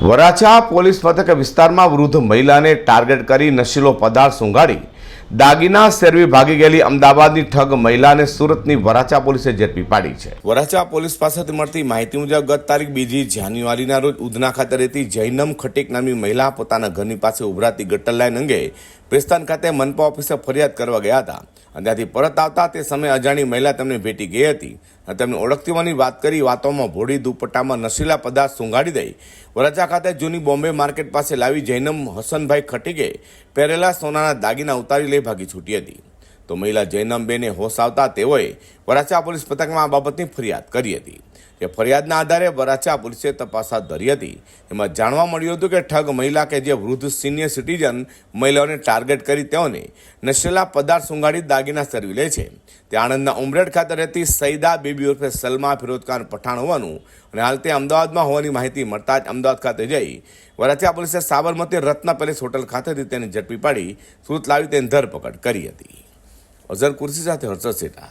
Varachha police મથક વિસ્તારમાં વૃદ્ધ મહિલાને ટાર્ગેટ કરી નશીલો પદાર્થ સૂંઘાડી દાગીના સેરવી ભાગી ગયેલી અમદાવાદની ઠગ મહિલાને સુરતની વરાછા પોલીસે ઝડપી પાડી છે. વરાછા પોલીસ પાસેથી મળતી માહિતી મુજબ ગત તારીખ બીજી જાન્યુઆરીના રોજ ઉધના ખાતે રહેતી જૈનમ ખટીક નામની મહિલા પોતાના ઘરની પાસે ઉભરાતી ગટર લાઇન અંગે પ્રેસ્તાન ખાતે મનપા ઓફિસે ફરિયાદ કરવા ગયા હતા અને ત્યાંથી પરત આવતા તે સમયે અજાણી મહિલા તેમને ભેટી ગઈ હતી અને તેમને ઓળખતીવાની વાત કરી વાતોમાં ભોળી દુપટ્ટામાં નશીલા પદાર્થ સૂંઘાડી દઈ વરાછા ખાતે જૂની બોમ્બે માર્કેટ પાસે લાવી જૈનમ હસનભાઈ ખટીકે પહેરેલા સોનાના દાગીના ઉતારી લઈ ભાગી છૂટી હતી. તો મહિલા જૈનમબેને હોશ આવતા તેઓએ વરાછા પોલીસ મથકમાં આ બાબતની ફરિયાદ કરી હતી. જે ફરિયાદના આધારે વરાછા પોલીસે તપાસ હાથ ધરી હતી. એમાં જાણવા મળ્યું હતું કે ઠગ મહિલા કે જે વૃદ્ધ સિનિયર સિટીઝન મહિલાઓને ટાર્ગેટ કરી તેઓને નશેલા પદાર્થ સુંઘાડી દાગીના સર્વી લે છે. તે આણંદના ઉમરેડ ખાતે રહેતી સૈદા બેબી ઉર્ફે સલમા ફિરોજખાન પઠાણ હોવાનું અને હાલ તે અમદાવાદમાં હોવાની માહિતી મળતા જ અમદાવાદ ખાતે જઈ વરાછા પોલીસે સાબરમતી રત્ન પેલેસ હોટલ ખાતેથી તેને ઝડપી પાડી, સુરત લાવી તેની ધરપકડ કરી હતી. અઝર કુર્સી સાથે હર્ષદ સેઠા